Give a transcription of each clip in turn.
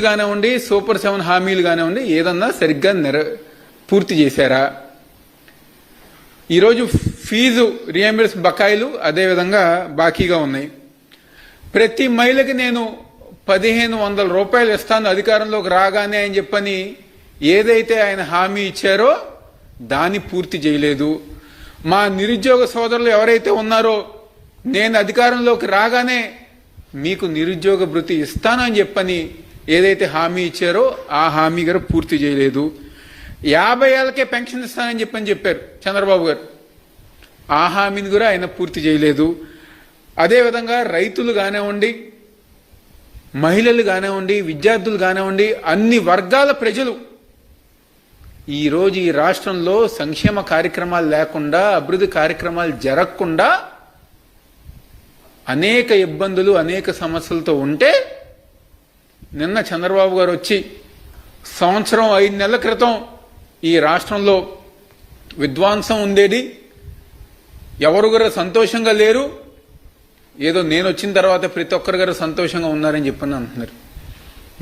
కానివ్వండి super seven హామీలు కానివ్వండి ఏదన్నా సరిగ్గా నెర పూర్తి చేశారా? ఈరోజు ఫీజు రియంబర్స్ బకాయిలు అదేవిధంగా బాకీగా ఉన్నాయి. ప్రతి మహిళకి నేను పదిహేను వందల రూపాయలు ఇస్తాను అధికారంలోకి రాగానే అని చెప్పని ఏదైతే ఆయన హామీ ఇచ్చారో దాన్ని పూర్తి చేయలేదు. మా నిరుద్యోగ సోదరులు ఎవరైతే ఉన్నారో నేను అధికారంలోకి రాగానే మీకు నిరుద్యోగ భృతి ఇస్తానని చెప్పని ఏదైతే హామీ ఇచ్చారో ఆ హామీ గారు పూర్తి చేయలేదు. యాభై ఏళ్ళకే పెన్షన్ ఇస్తానని చెప్పని చెప్పారు చంద్రబాబు గారు. ఆ హామీని కూడా ఆయన పూర్తి చేయలేదు. అదేవిధంగా రైతులు కానివ్వండి మహిళలు కానివ్వండి విద్యార్థులు కానివ్వండి అన్ని వర్గాల ప్రజలు ఈరోజు ఈ రాష్ట్రంలో సంక్షేమ కార్యక్రమాలు లేకుండా అభివృద్ధి కార్యక్రమాలు జరగకుండా అనేక ఇబ్బందులు అనేక సమస్యలతో ఉంటే నిన్న చంద్రబాబు గారు వచ్చి సంవత్సరం ఐదు నెలల క్రితం ఈ రాష్ట్రంలో విద్వాంసం ఉండేది. ఎవరు గారు సంతోషంగా లేరు. ఏదో నేను వచ్చిన తర్వాత ప్రతి ఒక్కరు గారు సంతోషంగా ఉన్నారని చెప్పని అంటున్నారు.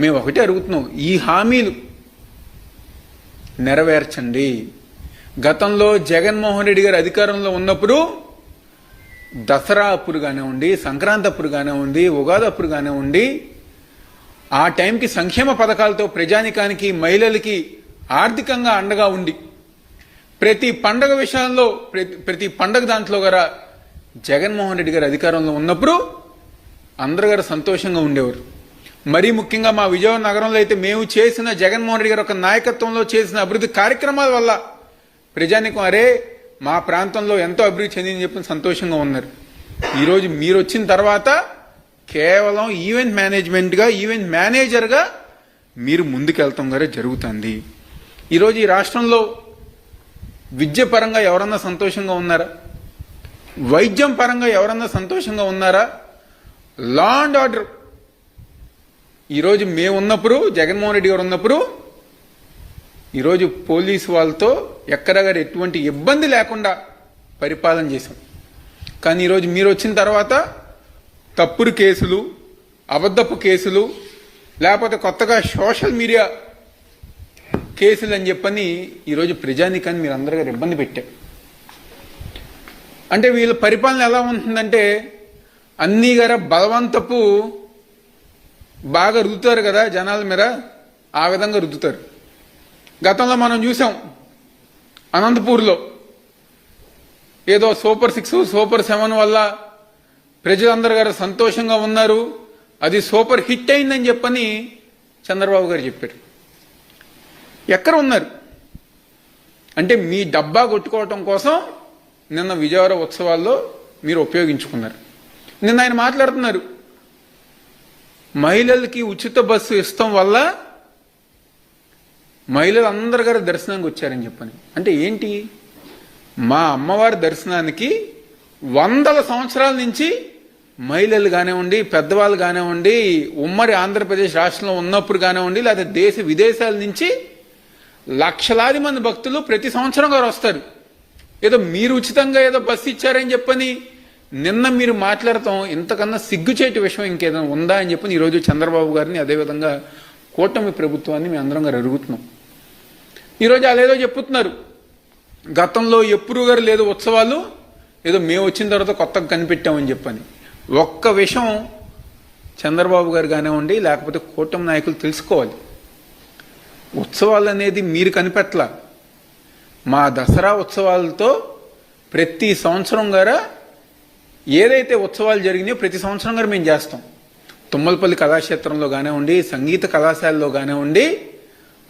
మేము ఒకటే అడుగుతున్నాం. ఈ హామీలు నెరవేర్చండి. గతంలో జగన్మోహన్ రెడ్డి గారు అధికారంలో ఉన్నప్పుడు దసరా అప్పుడు కానివ్వండి సంక్రాంతి అప్పుడు కానివ్వండి ఉగాది అప్పుడు కానివ్వండి ఆ టైంకి సంక్షేమ పథకాలతో ప్రజానికానికి మహిళలకి ఆర్థికంగా అండగా ఉండి ప్రతి పండగ విషయంలో ప్రతి ప్రతి పండగ దాంట్లో గారా జగన్మోహన్ రెడ్డి గారు అధికారంలో ఉన్నప్పుడు అందరు గారు సంతోషంగా ఉండేవారు. మరీ ముఖ్యంగా మా విజయవాడ నగరంలో అయితే మేము చేసిన జగన్మోహన్ రెడ్డి గారు ఒక నాయకత్వంలో చేసిన అభివృద్ధి కార్యక్రమాల వల్ల ప్రజానికం అరే మా ప్రాంతంలో ఎంతో అభివృద్ధి చెందిందని చెప్పి సంతోషంగా ఉన్నారు. ఈరోజు మీరు వచ్చిన తర్వాత కేవలం ఈవెంట్ మేనేజ్మెంట్గా ఈవెంట్ మేనేజర్గా మీరు ముందుకెళ్తాం గారే జరుగుతుంది. ఈరోజు ఈ రాష్ట్రంలో విద్య పరంగా ఎవరన్నా సంతోషంగా ఉన్నారా? వైద్యం పరంగా ఎవరన్నా సంతోషంగా ఉన్నారా? Law and order. ఈరోజు మేము ఉన్నప్పుడు జగన్మోహన్ రెడ్డి గారు ఉన్నప్పుడు ఈరోజు పోలీసు వాళ్ళతో ఎక్కడ గారు ఎటువంటి ఇబ్బంది లేకుండా పరిపాలన చేశాం. కానీ ఈరోజు మీరు వచ్చిన తర్వాత తప్పుడు కేసులు అబద్ధపు కేసులు లేకపోతే కొత్తగా సోషల్ మీడియా కేసులు అని చెప్పని ఈరోజు ప్రజానికాన్ని మీరు అందరికీ ఇబ్బంది పెట్టారు. అంటే వీళ్ళ పరిపాలన ఎలా ఉంటుందంటే అన్నీ గార బలవంతపు బాగా రుద్దుతారు కదా జనాల మీద ఆ విధంగా రుద్దుతారు. గతంలో మనం చూసాం అనంతపూర్లో ఏదో సూపర్ సిక్స్ సూపర్ సెవెన్ వల్ల ప్రజలందరూ గారు సంతోషంగా ఉన్నారు. అది సూపర్ హిట్ అయిందని చెప్పని చంద్రబాబు గారు చెప్పారు. ఎక్కడ ఉన్నారు? అంటే మీ డబ్బా కొట్టుకోవటం కోసం నిన్న విజయవాడ ఉత్సవాల్లో మీరు ఉపయోగించుకున్నారు. నిన్న ఆయన మాట్లాడుతున్నారు. మహిళలకి ఉచిత బస్సు ఇష్టం వల్ల మహిళలు అందరు గారు దర్శనానికి వచ్చారని చెప్పని. అంటే ఏంటి? మా అమ్మవారి దర్శనానికి వందల సంవత్సరాల నుంచి మహిళలు కానివ్వండి పెద్దవాళ్ళు కానివ్వండి ఉమ్మడి ఆంధ్రప్రదేశ్ రాష్ట్రంలో ఉన్నప్పుడు కానివ్వండి లేదా దేశ విదేశాల నుంచి లక్షలాది మంది భక్తులు ప్రతి సంవత్సరం గారు వస్తారు. ఏదో మీరు ఉచితంగా ఏదో బస్సు ఇచ్చారని చెప్పని నిన్న మీరు మాట్లాడతాం ఇంతకన్నా సిగ్గుచేటి విషయం ఇంకేదైనా ఉందా అని చెప్పని ఈరోజు చంద్రబాబు గారిని అదేవిధంగా కూటమి ప్రభుత్వాన్ని మేము అందరం గారు అడుగుతున్నాం. ఈరోజు అదేదో చెప్పుతున్నారు. గతంలో ఎప్పుడు గారు లేదు ఉత్సవాలు ఏదో మేము వచ్చిన తర్వాత కొత్తగా కనిపెట్టామని చెప్పని. ఒక్క విషయం చంద్రబాబు గారు కానివ్వండి లేకపోతే కూటమి నాయకులు తెలుసుకోవాలి. ఉత్సవాలు అనేది మీరు కనిపెట్టలా. మా దసరా ఉత్సవాలతో ప్రతి సంవత్సరం గారా ఏదైతే ఉత్సవాలు జరిగినాయో ప్రతి సంవత్సరం గారు మేము చేస్తాం. తుమ్మలపల్లి కళాక్షేత్రంలో కానివ్వండి సంగీత కళాశాలలో కానివ్వండి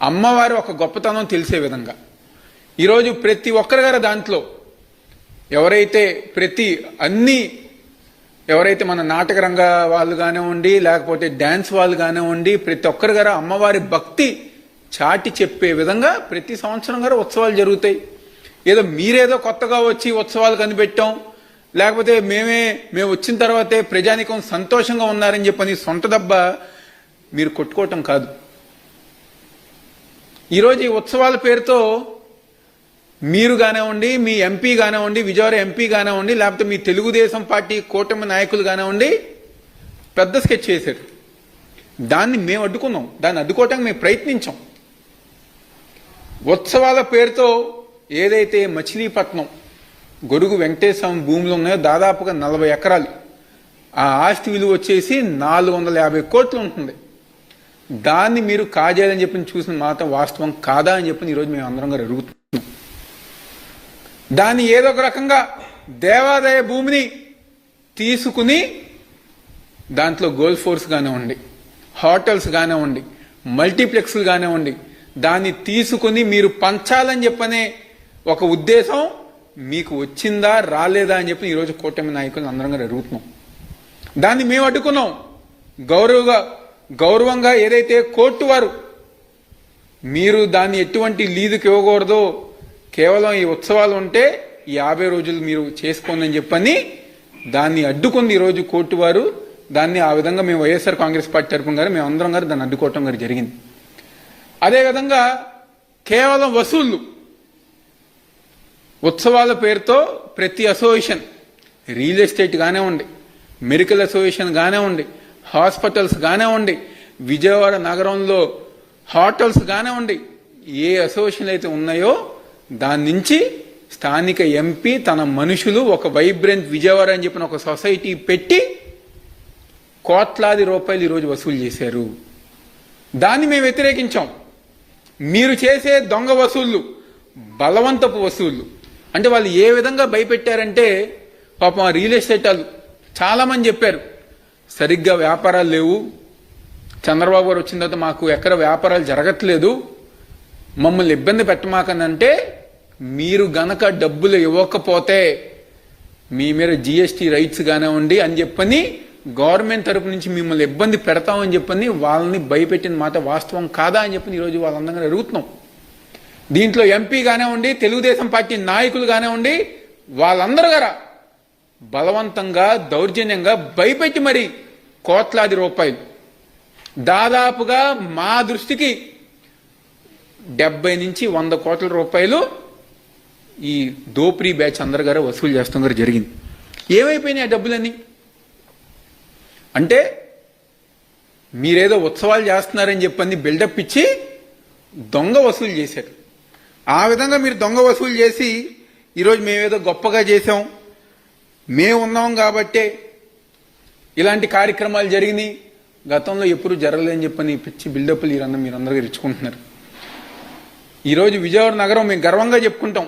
అమ్మవారి ఒక గొప్పతనం తెలిసే విధంగా. ఈరోజు ప్రతి ఒక్కరి గారు దాంట్లో ఎవరైతే ప్రతి అన్ని ఎవరైతే మన నాటక రంగ వాళ్ళు కానివ్వండి లేకపోతే డ్యాన్స్ వాళ్ళు కానివ్వండి ప్రతి ఒక్కరి గారు అమ్మవారి భక్తి చాటి చెప్పే విధంగా ప్రతి సంవత్సరం గారు ఉత్సవాలు జరుగుతాయి. ఏదో మీరేదో కొత్తగా వచ్చి ఉత్సవాలు కనిపెట్టాం లేకపోతే మేమే మేము వచ్చిన తర్వాతే ప్రజానికం సంతోషంగా ఉన్నారని చెప్పని సొంత దెబ్బ మీరు కొట్టుకోవటం కాదు. ఈరోజు ఈ ఉత్సవాల పేరుతో మీరు కానివ్వండి మీ ఎంపీ కానివ్వండి విజయవాడ ఎంపీ కానివ్వండి లేకపోతే మీ తెలుగుదేశం పార్టీ కూటమి నాయకులు కానివ్వండి పెద్ద స్కెచ్ చేశారు. దాన్ని మేము అడ్డుకున్నాం. దాన్ని అడ్డుకోవటానికి మేము ప్రయత్నించాం. ఉత్సవాల పేరుతో ఏదైతే మచిలీపట్నం గొడుగు వెంకటేశ్వరం భూములు ఉన్నాయో దాదాపుగా నలభై ఎకరాలు ఆ ఆస్తి విలువ వచ్చేసి నాలుగు వందల యాభై కోట్లు ఉంటుంది. దాన్ని మీరు కాజేయాలని చెప్పి చూసిన మాత్రం వాస్తవం కాదా అని చెప్పి ఈరోజు మేము అందరం గారు అడుగుతున్నాం. దాన్ని ఏదో ఒక రకంగా దేవాదాయ భూమిని తీసుకుని దాంట్లో గోల్డ్ ఫోర్స్ కానివ్వండి హోటల్స్ కానివ్వండి మల్టీప్లెక్స్లు కానివ్వండి దాన్ని తీసుకుని మీరు పంచాలని చెప్పనే ఒక ఉద్దేశం మీకు వచ్చిందా రాలేదా అని చెప్పి ఈరోజు కూటమి నాయకులు అందరం కూడా అడుగుతున్నాం. దాన్ని మేము అడ్డుకున్నాం. గౌరవగా గౌరవంగా ఏదైతే కోర్టు వారు మీరు దాన్ని ఎటువంటి లీజుకి ఇవ్వకూడదో కేవలం ఈ ఉత్సవాలు ఉంటే యాభై రోజులు మీరు చేసుకోండి అని చెప్పని దాన్ని అడ్డుకుంది ఈరోజు కోర్టు వారు. దాన్ని ఆ విధంగా మేము వైఎస్ఆర్ కాంగ్రెస్ పార్టీ తరపున గారు మేము అందరం గారు దాన్ని అడ్డుకోవటం గారు జరిగింది. అదేవిధంగా కేవలం వసూళ్ళు. ఉత్సవాల పేరుతో ప్రతి అసోసియేషన్ రియల్ ఎస్టేట్ కానివ్వండి మెడికల్ అసోసియేషన్ కానివ్వండి హాస్పిటల్స్ కానివ్వండి విజయవాడ నగరంలో హోటల్స్ కానివ్వండి ఏ అసోసియేషన్ అయితే ఉన్నాయో దాని నుంచి స్థానిక ఎంపీ తన మనుషులు ఒక వైబ్రెంట్ విజయవాడ అని చెప్పిన ఒక సొసైటీ పెట్టి కోట్లాది రూపాయలు ఈరోజు వసూలు చేశారు. దాన్ని మేము వ్యతిరేకించాం. మీరు చేసే దొంగ వసూళ్ళు బలవంతపు వసూళ్ళు అంటే వాళ్ళు ఏ విధంగా భయపెట్టారంటే పాపం ఆ రియల్ ఎస్టేట్ వాళ్ళు చాలామంది చెప్పారు సరిగ్గా వ్యాపారాలు లేవు చంద్రబాబు గారు వచ్చిన తర్వాత మాకు ఎక్కడ వ్యాపారాలు జరగట్లేదు మమ్మల్ని ఇబ్బంది పెట్టమాకనంటే మీరు గనక డబ్బులు ఇవ్వకపోతే మీ మీద జిఎస్టీ రైట్స్ కానివ్వండి అని చెప్పని గవర్నమెంట్ తరపు నుంచి మిమ్మల్ని ఇబ్బంది పెడతామని చెప్పని వాళ్ళని భయపెట్టిన మాట వాస్తవం కాదా అని చెప్పని ఈరోజు వాళ్ళందరం అడుగుతున్నాం. దీంట్లో ఎంపీ కానివ్వండి తెలుగుదేశం పార్టీ నాయకులు కానివ్వండి వాళ్ళందరూ గారా బలవంతంగా దౌర్జన్యంగా భయపెట్టి మరి కోట్లాది రూపాయలు. దాదాపుగా మా దృష్టికి డెబ్బై నుంచి వంద కోట్ల రూపాయలు ఈ దోపిడీ బ్యాచ్ అందరు గారు వసూలు చేస్తాం గారు జరిగింది. ఏమైపోయినాయి ఆ డబ్బులన్నీ? అంటే మీరేదో ఉత్సవాలు చేస్తున్నారని చెప్పని బిల్డప్ ఇచ్చి దొంగ వసూలు చేశారు. ఆ విధంగా మీరు దొంగ వసూలు చేసి ఈరోజు మేమేదో గొప్పగా చేసాం మేము ఉన్నాం కాబట్టే ఇలాంటి కార్యక్రమాలు జరిగినాయి. గతంలో ఎప్పుడు జరగలేదని చెప్పని పిచ్చి బిల్డప్లు మీరందరూ మీరు అందరికీ ఇచ్చుకుంటున్నారు. ఈరోజు విజయవాడ నగరం మేము గర్వంగా చెప్పుకుంటాం.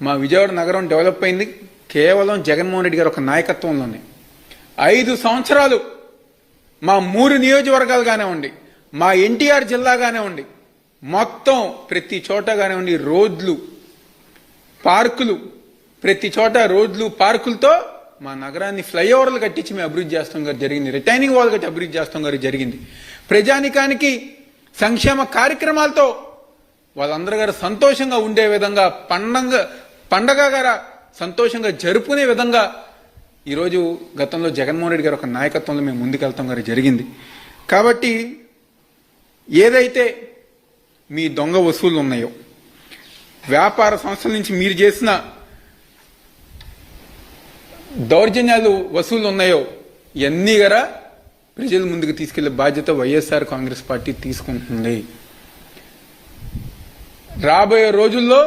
మా విజయవాడ నగరం డెవలప్ అయింది. కేవలం జగన్మోహన్ రెడ్డి గారి ఒక నాయకత్వంలోనే ఐదు సంవత్సరాలు మా మూడు నియోజకవర్గాలు కానివ్వండి మా ఎన్టీఆర్ జిల్లా కానివ్వండి మొత్తం ప్రతి చోట కానివ్వండి రోడ్లు పార్కులు. ప్రతి చోట రోడ్లు పార్కులతో మా నగరాన్ని ఫ్లైఓవర్లు కట్టించి మేము అభివృద్ధి చేస్తాం గారు జరిగింది. రిటైనింగ్ వాల్ కట్టి అభివృద్ధి చేస్తాం గారు జరిగింది. ప్రజానికానికి సంక్షేమ కార్యక్రమాలతో వాళ్ళందరూ గారు సంతోషంగా ఉండే విధంగా పండంగా పండగ సంతోషంగా జరుపుకునే విధంగా ఈరోజు గతంలో జగన్మోహన్ రెడ్డి గారు ఒక నాయకత్వంలో మేము ముందుకెళ్తాం గారు జరిగింది. కాబట్టి ఏదైతే మీ దొంగ వసూళ్ళు ఉన్నాయో వ్యాపార సంస్థల నుంచి మీరు చేసిన దౌర్జన్యాలు వసూలు ఉన్నాయో ఇవన్నీ గరా ప్రజల ముందుకు తీసుకెళ్ళే బాధ్యత వైఎస్ఆర్ కాంగ్రెస్ పార్టీ తీసుకుంటుంది. రాబోయే రోజుల్లో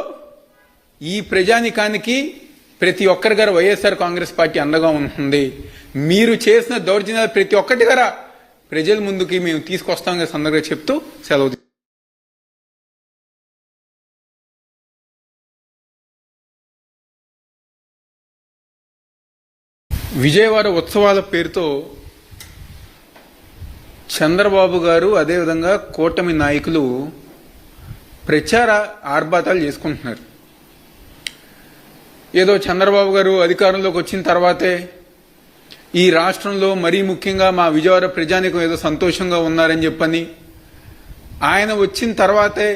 ఈ ప్రజానికానికి ప్రతి ఒక్కరి గారు వైఎస్ఆర్ కాంగ్రెస్ పార్టీ అండగా ఉంటుంది. మీరు చేసిన దౌర్జన్యాలు ప్రతి ఒక్కటి గారా ప్రజల ముందుకి మేము తీసుకొస్తాం కదా సందర్భంగా చెప్తూ సెలవు విజయవాడ ఉత్సవాల పేరుతో చంద్రబాబు గారు అదేవిధంగా కూటమి నాయకులు ప్రచార ఆర్భాటాలు చేసుకుంటున్నారు. ఏదో చంద్రబాబు గారు అధికారంలోకి వచ్చిన తర్వాతే ఈ రాష్ట్రంలో మరీ ముఖ్యంగా మా విజయవాడ ప్రజానికం ఏదో సంతోషంగా ఉన్నారని చెప్పని ఆయన వచ్చిన తర్వాతే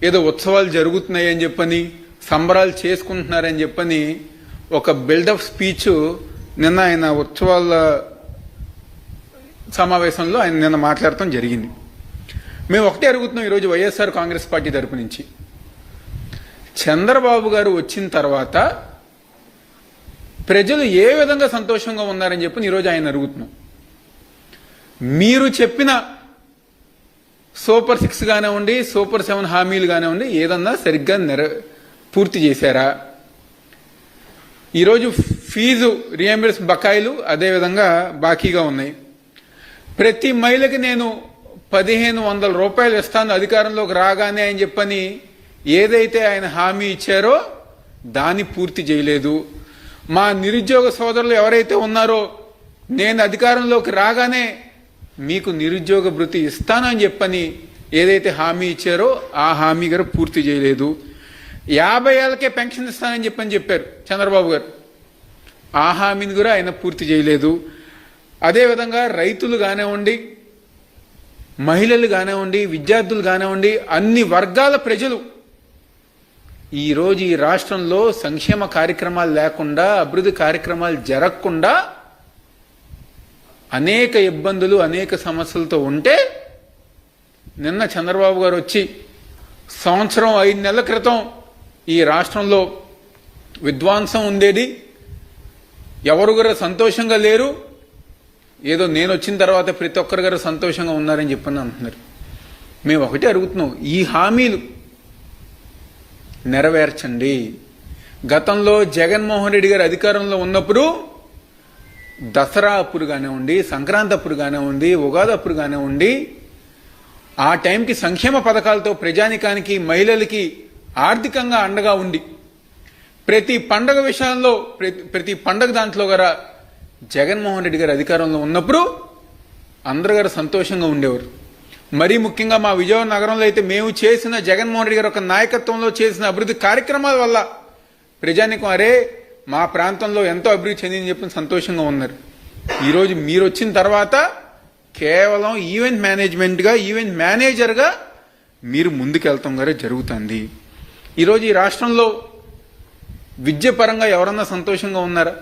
ఏదో ఉత్సవాలు జరుగుతున్నాయని చెప్పని సంబరాలు చేసుకుంటున్నారని చెప్పని ఒక బిల్డప్ స్పీచ్ నిన్న ఆయన ఉత్సవాల సమావేశంలో ఆయన నిన్న మాట్లాడటం జరిగింది. మేము ఒకటే అడుగుతున్నాం ఈరోజు వైఎస్ఆర్ కాంగ్రెస్ పార్టీ తరపు నుంచి. చంద్రబాబు గారు వచ్చిన తర్వాత ప్రజలు ఏ విధంగా సంతోషంగా ఉన్నారని చెప్పి ఈరోజు ఆయన అడుగుతున్నాం. మీరు చెప్పిన సూపర్ సిక్స్ కానివ్వండి సూపర్ సెవెన్ హామీలు కానివ్వండి ఏదన్నా సరిగ్గా నెర పూర్తి చేశారా? ఈరోజు ఫీజు రియంబర్స్ బకాయిలు అదేవిధంగా బాకీగా ఉన్నాయి. ప్రతి మహిళకి నేను పదిహేను వందల రూపాయలు ఇస్తాను అధికారంలోకి రాగానే అని చెప్పని ఏదైతే ఆయన హామీ ఇచ్చారో దాన్ని పూర్తి చేయలేదు. మా నిరుద్యోగ సోదరులు ఎవరైతే ఉన్నారో నేను అధికారంలోకి రాగానే మీకు నిరుద్యోగ భృతి ఇస్తానని చెప్పని ఏదైతే హామీ ఇచ్చారో ఆ హామీ గారు పూర్తి చేయలేదు. యాభై ఏళ్ళకే పెన్షన్ ఇస్తానని చెప్పని చెప్పారు చంద్రబాబు గారు. ఆ హామీని కూడా ఆయన పూర్తి చేయలేదు. అదేవిధంగా రైతులు కానివ్వండి మహిళలు కానివ్వండి విద్యార్థులు కానివ్వండి అన్ని వర్గాల ప్రజలు ఈరోజు ఈ రాష్ట్రంలో సంక్షేమ కార్యక్రమాలు లేకుండా అభివృద్ధి కార్యక్రమాలు జరగకుండా అనేక ఇబ్బందులు అనేక సమస్యలతో ఉంటే నిన్న చంద్రబాబు గారు వచ్చి సంవత్సరం ఐదు నెలల క్రితం ఈ రాష్ట్రంలో విద్వాంసం ఉండేది. ఎవరు కూడా సంతోషంగా లేరు. ఏదో నేను వచ్చిన తర్వాత ప్రతి ఒక్కరు గారు సంతోషంగా ఉన్నారని చెప్పని అంటున్నారు. మేము ఒకటే అడుగుతున్నాం. ఈ హామీలు నెరవేర్చండి. గతంలో జగన్మోహన్ రెడ్డి గారు అధికారంలో ఉన్నప్పుడు దసరా అప్పుడు కానివ్వండి సంక్రాంతి అప్పుడు కానివ్వండి ఉగాది అప్పుడు కానివ్వండి ఆ టైంకి సంక్షేమ పథకాలతో ప్రజానికానికి మహిళలకి ఆర్థికంగా అండగా ఉండి ప్రతి పండగ విషయంలో ప్రతి ప్రతి పండగ దాంట్లో గారా జగన్మోహన్ రెడ్డి గారు అధికారంలో ఉన్నప్పుడు అందరు గారు సంతోషంగా ఉండేవారు. మరీ ముఖ్యంగా మా విజయవాడ నగరంలో అయితే మేము చేసిన జగన్మోహన్ రెడ్డి గారు ఒక నాయకత్వంలో చేసిన అభివృద్ధి కార్యక్రమాల వల్ల ప్రజానికం అరే మా ప్రాంతంలో ఎంతో అభివృద్ధి చెందిందని చెప్పి సంతోషంగా ఉన్నారు. ఈరోజు మీరు వచ్చిన తర్వాత కేవలం ఈవెంట్ మేనేజ్మెంట్గా ఈవెంట్ మేనేజర్గా మీరు ముందుకెళ్తాం గారే జరుగుతుంది. ఈరోజు ఈ రాష్ట్రంలో విద్య పరంగా ఎవరన్నా సంతోషంగా ఉన్నారా?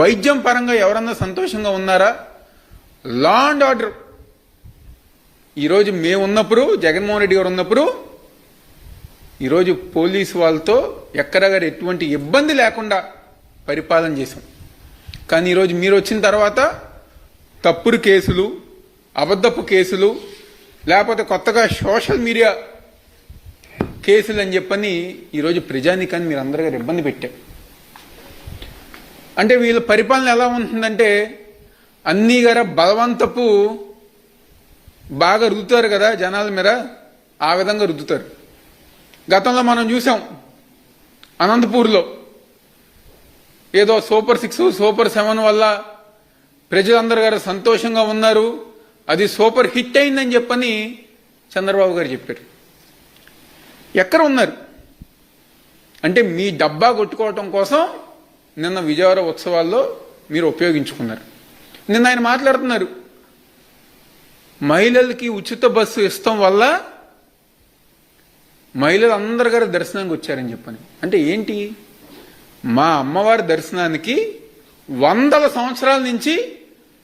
వైద్యం పరంగా ఎవరన్నా సంతోషంగా ఉన్నారా? లా అండ్ ఆర్డర్ ఈరోజు మేము ఉన్నప్పుడు జగన్మోహన్ రెడ్డి గారు ఉన్నప్పుడు ఈరోజు పోలీసు వాళ్ళతో ఎక్కడ గారు ఎటువంటి ఇబ్బంది లేకుండా పరిపాలన చేశాం. కానీ ఈరోజు మీరు వచ్చిన తర్వాత తప్పుడు కేసులు అబద్ధపు కేసులు లేకపోతే కొత్తగా సోషల్ మీడియా కేసులు అని చెప్పని ఈరోజు ప్రజానికాన్ని మీరు అందరు గారు ఇబ్బంది పెట్టారు అంటే వీళ్ళ పరిపాలన ఎలా ఉంటుందంటే అన్నీ గార బలవంతపు బాగా రుద్దుతారు కదా జనాల మీద ఆ విధంగా రుద్దుతారు. గతంలో మనం చూసాం అనంతపూర్లో ఏదో సూపర్ సిక్స్ సూపర్ సెవెన్ వల్ల ప్రజలందరూ గారు సంతోషంగా ఉన్నారు అది సూపర్ హిట్ అయిందని చెప్పని చంద్రబాబు గారు చెప్పారు. ఎక్కడ ఉన్నారు? అంటే మీ డబ్బా కొట్టుకోవటం కోసం నిన్న విజయవాడ ఉత్సవాల్లో మీరు ఉపయోగించుకున్నారు. నిన్న ఆయన మాట్లాడుతున్నారు మహిళలకి ఉచిత బస్సు ఇష్టం వల్ల మహిళలు అందరు గారు దర్శనానికి వచ్చారని చెప్పని. అంటే ఏంటి? మా అమ్మవారి దర్శనానికి వందల సంవత్సరాల నుంచి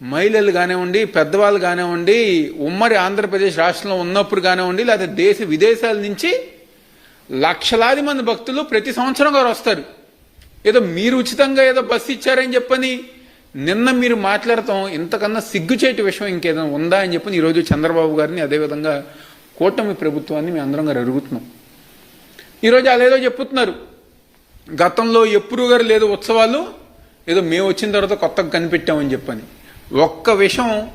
మహిళలు కానివ్వండి పెద్దవాళ్ళు కానివ్వండి ఉమ్మడి ఆంధ్రప్రదేశ్ రాష్ట్రంలో ఉన్నప్పుడు కానివ్వండి లేదా దేశ విదేశాల నుంచి లక్షలాది మంది భక్తులు ప్రతి సంవత్సరం గారు వస్తారు. ఏదో మీరు ఉచితంగా ఏదో బస్సు ఇచ్చారని చెప్పని నిన్న మీరు మాట్లాడతాం ఇంతకన్నా సిగ్గుచేటి విషయం ఇంకేదైనా ఉందా అని చెప్పి ఈరోజు చంద్రబాబు గారిని అదేవిధంగా కూటమి ప్రభుత్వాన్ని మేము అందరం గారు అడుగుతున్నాం. ఈరోజు అదేదో చెప్పుతున్నారు. గతంలో ఎప్పుడు గారు లేదు ఉత్సవాలు ఏదో మేము వచ్చిన తర్వాత కొత్తగా కనిపెట్టామని చెప్పని. ఒక్క విషయం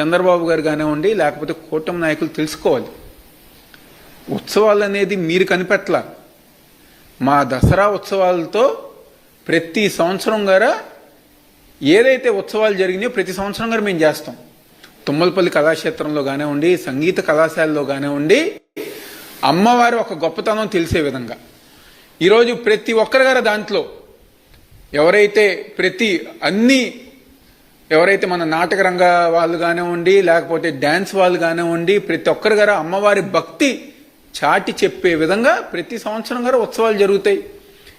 చంద్రబాబు గారు కానివ్వండి లేకపోతే కూటమి నాయకులు తెలుసుకోవాలి. ఉత్సవాలు అనేది మీరు కనిపెట్టలా. మా దసరా ఉత్సవాలతో ప్రతి సంవత్సరం గారా ఏదైతే ఉత్సవాలు జరిగినాయో ప్రతి సంవత్సరం గారు మేము చేస్తాం. తుమ్మలపల్లి కళాక్షేత్రంలో కానివ్వండి సంగీత కళాశాలలో కానివ్వండి అమ్మవారి ఒక గొప్పతనం తెలిసే విధంగా. ఈరోజు ప్రతి ఒక్కరి గారు దాంట్లో ఎవరైతే ప్రతి అన్ని ఎవరైతే మన నాటక రంగ వాళ్ళు కానివ్వండి లేకపోతే డ్యాన్స్ వాళ్ళు కానివ్వండి ప్రతి ఒక్కరి గారు అమ్మవారి భక్తి చాటి చెప్పే విధంగా ప్రతి సంవత్సరం గారు ఉత్సవాలు జరుగుతాయి.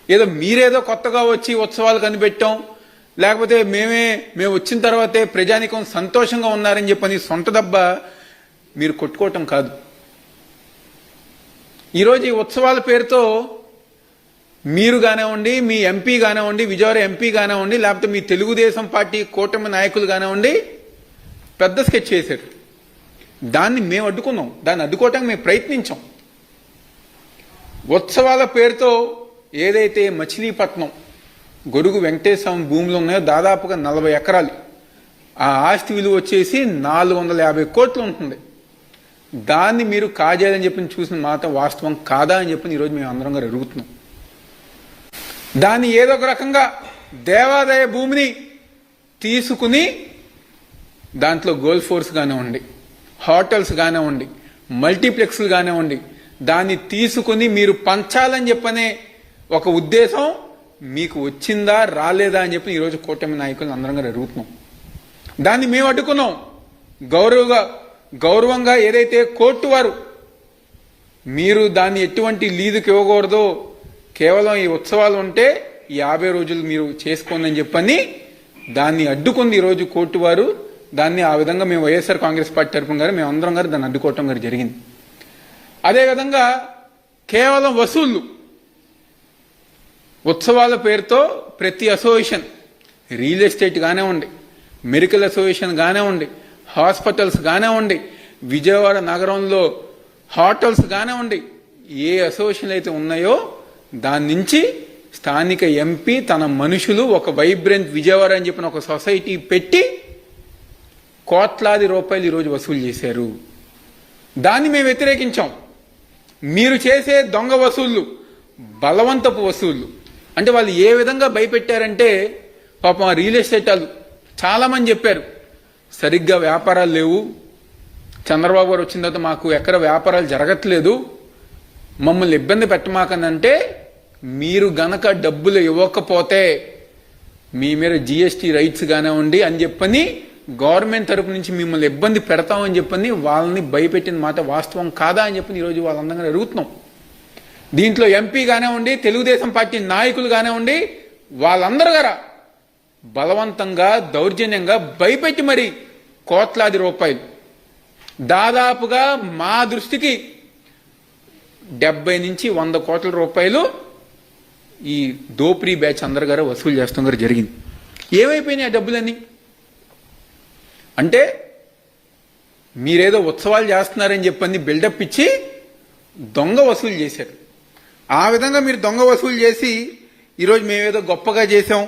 ఏదో మీరేదో కొత్తగా వచ్చి ఉత్సవాలు కనిపెట్టాం లేకపోతే మేమే మేము వచ్చిన తర్వాతే ప్రజానికం సంతోషంగా ఉన్నారని చెప్పని సొంత దెబ్బ మీరు కొట్టుకోవటం కాదు. ఈరోజు ఈ ఉత్సవాల పేరుతో మీరు కానివ్వండి మీ ఎంపీ కానివ్వండి విజయవాడ ఎంపీ కానివ్వండి లేకపోతే మీ తెలుగుదేశం పార్టీ కూటమి నాయకులు కానివ్వండి పెద్ద స్కెచ్ చేశారు దాన్ని మేము అడ్డుకున్నాం. దాన్ని అడ్డుకోవటానికి మేము ప్రయత్నించాం. ఉత్సవాల పేరుతో ఏదైతే మచిలీపట్నం గొడుగు వెంకటేశ్వరం భూములు ఉన్నాయో దాదాపుగా నలభై ఎకరాలు. ఆ ఆస్తి విలువ వచ్చేసి నాలుగు వందల యాభై కోట్లు ఉంటుంది. దాన్ని మీరు కాజేయాలని చెప్పి చూసిన మాట వాస్తవం కాదా అని చెప్పి ఈరోజు మేము అందరం గారు అడుగుతున్నాం. దాన్ని ఏదో ఒక రకంగా దేవాదాయ భూమిని తీసుకుని దాంట్లో గోల్డ్ ఫోర్స్ కానివ్వండి హోటల్స్ కానివ్వండి మల్టీప్లెక్స్లు కానివ్వండి దాన్ని తీసుకుని మీరు పంచాలని చెప్పనే ఒక ఉద్దేశం మీకు వచ్చిందా రాలేదా అని చెప్పి ఈరోజు కూటమి నాయకులు అందరం గారు అడుగుతున్నాం. దాన్ని మేము అడ్డుకున్నాం. గౌరవగా గౌరవంగా ఏదైతే కోర్టు వారు మీరు దాన్ని ఎటువంటి లీజుకి ఇవ్వకూడదో కేవలం ఈ ఉత్సవాలు ఉంటే యాభై రోజులు మీరు చేసుకోండి అని చెప్పని దాన్ని అడ్డుకుంది ఈరోజు కోర్టు వారు. దాన్ని ఆ విధంగా మేము వైఎస్ఆర్ కాంగ్రెస్ పార్టీ తరఫున గారు మేము అందరం గారు దాన్ని అడ్డుకోవటం గారు జరిగింది. అదేవిధంగా కేవలం వసూళ్ళు ఉత్సవాల పేరుతో ప్రతి అసోసియేషన్ రియల్ ఎస్టేట్ కానివ్వండి మెడికల్ అసోసియేషన్ కానివ్వండి హాస్పిటల్స్ కానివ్వండి విజయవాడ నగరంలో హోటల్స్ కానివ్వండి ఏ అసోసియేషన్ అయితే ఉన్నాయో దాని నుంచి స్థానిక ఎంపీ తన మనుషులు ఒక వైబ్రెంట్ విజయవాడ అని చెప్పిన ఒక సొసైటీ పెట్టి కోట్లాది రూపాయలు ఈరోజు వసూలు చేశారు. దాన్ని మేము వ్యతిరేకించాం. మీరు చేసే దొంగ వసూళ్ళు బలవంతపు వసూళ్ళు అంటే వాళ్ళు ఏ విధంగా భయపెట్టారంటే పాపం ఆ రియల్ ఎస్టేట్ వాళ్ళు చాలామంది చెప్పారు సరిగ్గా వ్యాపారాలు లేవు చంద్రబాబు గారు వచ్చిన తర్వాత మాకు ఎక్కడ వ్యాపారాలు జరగట్లేదు మమ్మల్ని ఇబ్బంది పెట్టమాకనంటే మీరు గనక డబ్బులు ఇవ్వకపోతే మీ మీద జిఎస్టీ రైట్స్ కానివ్వండి అని చెప్పని గవర్నమెంట్ తరపు నుంచి మిమ్మల్ని ఇబ్బంది పెడతామని చెప్పని వాళ్ళని భయపెట్టిన మాట వాస్తవం కాదా అని చెప్పని ఈరోజు వాళ్ళందరినీ అడుగుతున్నాం. దీంట్లో ఎంపీగానే ఉండి తెలుగుదేశం పార్టీ నాయకులు ఉండి వాళ్ళందరూ గారా బలవంతంగా దౌర్జన్యంగా భయపెట్టి మరి కోట్లాది రూపాయలు. దాదాపుగా మా దృష్టికి డెబ్బై నుంచి వంద కోట్ల రూపాయలు ఈ దోపిడీ బ్యాచ్ అందరు గారు వసూలు చేస్తాం గారు జరిగింది. ఏమైపోయినాయి ఆ డబ్బులన్నీ? అంటే మీరేదో ఉత్సవాలు చేస్తున్నారని చెప్పని బిల్డప్ ఇచ్చి దొంగ వసూలు చేశారు. ఆ విధంగా మీరు దొంగ వసూలు చేసి ఈరోజు మేమేదో గొప్పగా చేసాం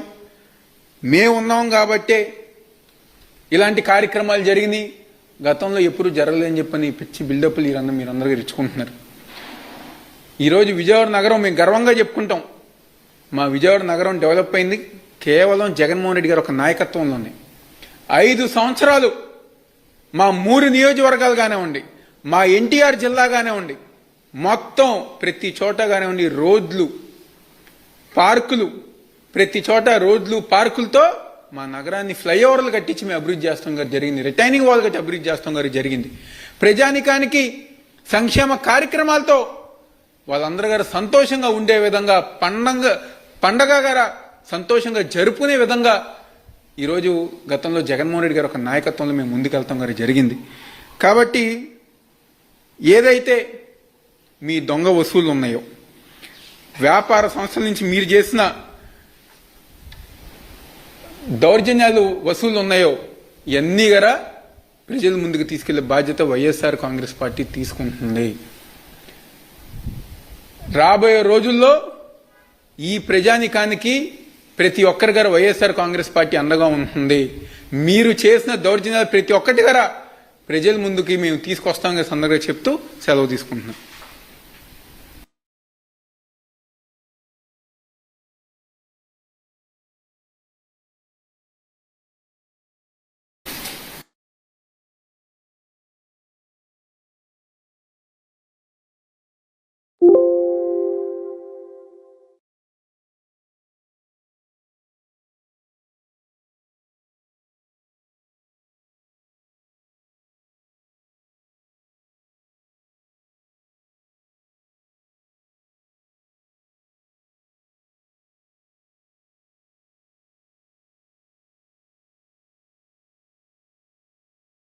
మేము ఉన్నాం కాబట్టే ఇలాంటి కార్యక్రమాలు జరిగినాయి గతంలో ఎప్పుడు జరగలేదని చెప్పని పిచ్చి బిల్డప్లు మీరందరూ మీరందరూ తెచ్చుకుంటున్నారు ఈరోజు విజయవాడ నగరం మేము గర్వంగా చెప్పుకుంటాం. మా విజయవాడ నగరం డెవలప్ అయింది. కేవలం జగన్మోహన్ రెడ్డి గారు ఒక నాయకత్వంలోనే ఐదు సంవత్సరాలు మా మూడు నియోజకవర్గాలు కానివ్వండి మా ఎన్టీఆర్ జిల్లా కానివ్వండి మొత్తం ప్రతి చోట కానివ్వండి రోడ్లు పార్కులు ప్రతి చోట రోడ్లు పార్కులతో మా నగరాన్ని ఫ్లైఓవర్లు కట్టించి మేము అభివృద్ధి చేస్తాం గారు జరిగింది. రిటైనింగ్ వాల్ కట్టి అభివృద్ధి చేస్తాం గారు జరిగింది. ప్రజానికానికి సంక్షేమ కార్యక్రమాలతో వాళ్ళందరూ గారు సంతోషంగా ఉండే విధంగా పండగ పండగ గారు సంతోషంగా జరుపుకునే విధంగా ఈరోజు గతంలో జగన్మోహన్ రెడ్డి గారు ఒక నాయకత్వంలో మేము ముందుకెళ్తాం గారు జరిగింది. కాబట్టి ఏదైతే మీ దొంగ వసూలు ఉన్నాయో. వ్యాపార సంస్థల నుంచి మీరు చేసిన దౌర్జన్యాలు వసూలు ఉన్నాయో ఇవన్నీ గరా ప్రజల ముందుకు తీసుకెళ్ళే బాధ్యత వైఎస్ఆర్ కాంగ్రెస్ పార్టీ తీసుకుంటుంది. రాబోయే రోజుల్లో ఈ ప్రజానికానికి ప్రతి ఒక్కరి గారు వైఎస్ఆర్ కాంగ్రెస్ పార్టీ అండగా ఉంటుంది. మీరు చేసిన దౌర్జన్యాలు ప్రతి ఒక్కటి గారా ప్రజల ముందుకి మేము తీసుకొస్తాం సందర్భంగా చెప్తూ సెలవు తీసుకుంటున్నాం.